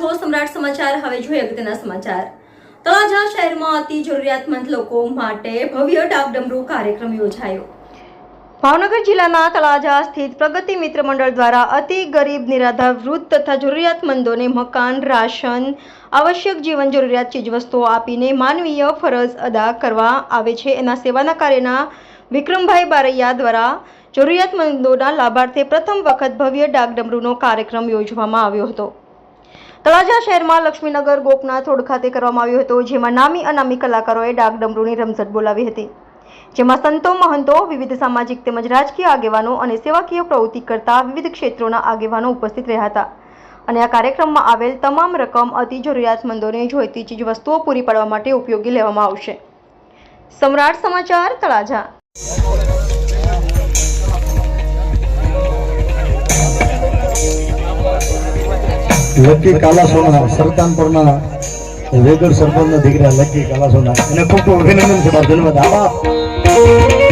છો સમ્રાટ સમાચાર. હવે જોઈએ સમાચાર. તળાજા શહેરમાં અતિ જરૂરિયાતમંદ લોકો માટે ભવ્ય ડાકડમરૂ કાર્યક્રમ યોજાયો. ભાવનગર જિલ્લાના તળાજા સ્થિત પ્રગતિ મિત્ર મંડળ દ્વારા અતિ ગરીબ, નિરાધાર, વૃદ્ધ તથા જરૂરિયાતમંદોને મકાન, રાશન, આવશ્યક જીવન જરૂરિયાત ચીજવસ્તુઓ આપીને માનવીય ફરજ અદા કરવા આવે છે. એના સેવાના કાર્યના વિક્રમભાઈ બારૈયા દ્વારા જરૂરિયાતમંદોના લાભાર્થે પ્રથમ વખત ભવ્ય ડાકડમરૂનો કાર્યક્રમ યોજવામાં આવ્યો હતો. તળાજા શહેરમાં લક્ષ્મીનગર, ગોપનાથ રોડ ખાતે કરવામાં આવ્યો હતો, જેમાં નામી અનામી કલાકારોએ ડાકડમરૂની રમઝટ બોલાવી હતી. જેમાં સંતો, મહંતો, વિવિધ સામાજિક તેમજ રાજકીય આગેવાનો અને સેવાકીય પ્રવૃત્તિ કરતા વિવિધ ક્ષેત્રોના આગેવાનો ઉપસ્થિત રહ્યા હતા. અને આ કાર્યક્રમમાં આવેલ તમામ રકમ, અતિ જરૂરિયાતમંદોને જોઈતી ચીજ વસ્તુઓ પૂરી પાડવા માટે ઉપયોગી લેવામાં આવશે. સમ્રાટ સમાચાર, તળાજા લકી કાલાસોના, સરતાનપુરના વેગડ સરપંચના દીકરા લકી કાલાસોના એને ખૂબ ખૂબ અભિનંદન છે ધન્યવાદ. આભાર